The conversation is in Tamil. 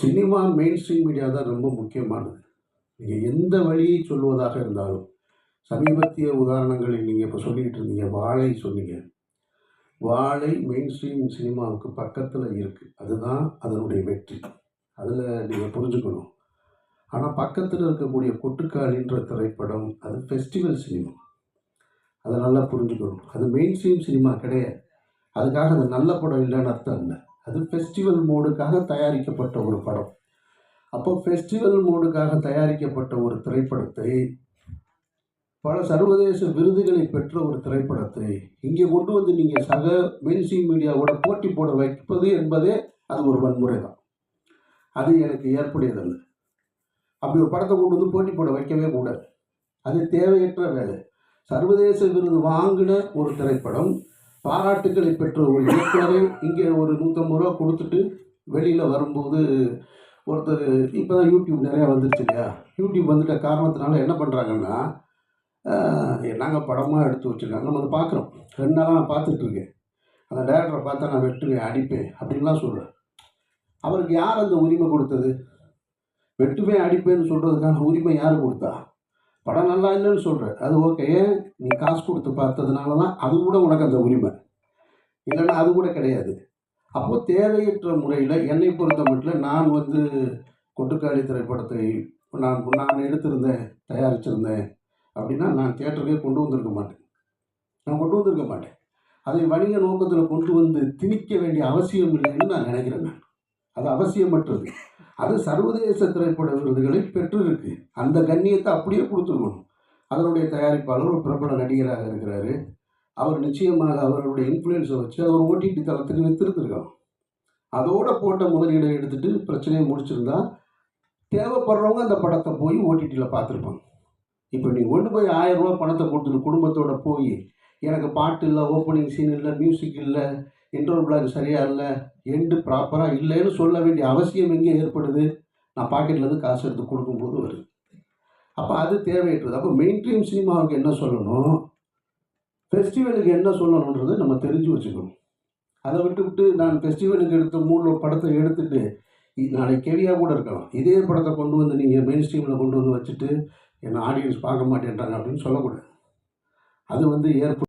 சினிமா மெயின் ஸ்ட்ரீம் மீடியா தான் ரொம்ப முக்கியமானது. நீங்கள் எந்த வழியை சொல்லுவதாக இருந்தாலும் சமீபத்திய உதாரணங்களை நீங்கள் இப்போ சொல்லிக்கிட்டு இருந்தீங்க வாழை சொன்னீங்க. வாழை மெயின் ஸ்ட்ரீம் சினிமாவுக்கு பக்கத்தில் இருக்குது அதுதான் அதனுடைய வெற்றி. அதில் நீங்கள் புரிஞ்சுக்கணும். ஆனால் பக்கத்தில் இருக்கக்கூடிய கொட்டுக்காலின்ற திரைப்படம் அது ஃபெஸ்டிவல் சினிமா அதை நல்லா புரிஞ்சுக்கணும். அது மெயின் ஸ்ட்ரீம் சினிமா கிடையாது. அதுக்காக அது நல்ல படம் இல்லைன்னு அர்த்தம் இல்லை. அது ஃபெஸ்டிவல் மோடுக்காக தயாரிக்கப்பட்ட ஒரு படம். அப்போ ஃபெஸ்டிவல் மோடுக்காக தயாரிக்கப்பட்ட ஒரு திரைப்படத்தை பல சர்வதேச விருதுகளை பெற்ற ஒரு திரைப்படத்தை இங்கே கொண்டு வந்து நீங்கள் சக மெயின்ஸ்ட்ரீம் மீடியாவோட போட்டி போட வைப்பது என்பதே அது ஒரு வன்முறை தான். அது எனக்கு ஏற்புடையதல்ல. அப்படி ஒரு படத்தை கொண்டு வந்து போட்டி போட வைக்கவே கூடாது. அது தேவையற்ற வேலை. சர்வதேச விருது வாங்கின ஒரு திரைப்படம் பாராட்டுக்களை பெற்ற ஒரு இயக்குனரை இங்கே ஒரு நூற்றம்பது ரூபா கொடுத்துட்டு வெளியில் வரும்போது ஒருத்தர் இப்போ தான் யூடியூப் நிறையா வந்துருச்சு இல்லையா? யூடியூப் வந்துட்ட காரணத்தினால என்ன பண்ணுறாங்கன்னா நாங்கள் படமாக எடுத்து வச்சுருக்காங்க நம்ம அதை பார்க்குறோம். ரெண்டு நாளாக நான் பார்த்துட்ருக்கேன் அந்த டேரக்டரை பார்த்தா நான் வெட்டுவேன் அடிப்பேன் அப்படின்லாம் சொல்கிறேன் அவருக்கு யார் அந்த உரிமை கொடுத்தது? வெட்டுவேன் அடிப்பேன்னு சொல்கிறதுக்கான உரிமை யார் கொடுத்தா? படம் நல்லா இல்லைன்னு சொல்கிறேன் அது ஓகே நீ காசு கொடுத்து பார்த்ததுனால தான் அது கூட உனக்கு அந்த உரிமை. இல்லைன்னா அது கூட கிடையாது. அப்போது தேவையற்ற முறையில் என்னை பொறுத்த மட்டும் நான் வந்து கொட்டுக்காளி திரைப்படத்தை நான் நான் எடுத்திருந்தேன் தயாரிச்சிருந்தேன் அப்படின்னா நான் தேட்டருக்கே கொண்டு வந்திருக்க மாட்டேன். நான் கொண்டு வந்திருக்க மாட்டேன். அதை வணிக நோக்கத்தில் கொண்டு வந்து திணிக்க வேண்டிய அவசியம் இல்லைன்னு நான் நினைக்கிறேன் நான். அது அவசியமற்றது. அது சர்வதேச திரைப்பட விருதுகளை பெற்றிருக்கு. அந்த கண்ணியத்தை அப்படியே கொடுத்துருக்கணும். அதனுடைய தயாரிப்பாளர் ஒரு பிரபல நடிகராக இருக்கிறாரு. அவர் நிச்சயமாக அவருடைய இன்ஃப்ளூயன்ஸை வச்சு அவர் ஓடிடி தளத்துக்கு வித்திருந்துருக்கலாம் அதோட போட்ட முதலீடை எடுத்துகிட்டு பிரச்சனையை முடிச்சிருந்தா தேவைப்படுறவங்க அந்த படத்தை போய் ஓடிடியில் பார்த்துருப்பாங்க. இப்போ நீ கொண்டு போய் ஆயிரம் ரூபா பணத்தை கொடுத்துட்டு குடும்பத்தோட போய் எனக்கு பாட்டு இல்லை ஓப்பனிங் சீன் இல்லை மியூசிக் இல்லை இன்டர்வல் பிளாக் சரியாக இல்லை எண்டு ப்ராப்பராக இல்லைன்னு சொல்ல வேண்டிய அவசியம் எங்கே ஏற்படுது? நான் பாக்கெட்லேருந்து காசு எடுத்து கொடுக்கும்போது வருது. அப்போ அது தேவையற்றது. அப்போ மெயின் ஸ்ட்ரீம் சினிமாவுக்கு என்ன சொல்லணும்? ஃபெஸ்டிவலுக்கு என்ன சொல்லணுன்றது நம்ம தெரிஞ்சு வச்சுக்கணும். அதை விட்டு விட்டு நான் ஃபெஸ்டிவலுக்கு எடுத்த மூணு படத்தை எடுத்துட்டு நாளைக்கு கெவியாக கூட இருக்கலாம். இதே படத்தை கொண்டு வந்து நீங்கள் மெயின் ஸ்ட்ரீமில் கொண்டு வந்து வச்சுட்டு என்ன ஆடியன்ஸ் பார்க்க மாட்டேன்றாங்க அப்படின்னு சொல்லக்கூடாது. அது வந்து ஏற்ப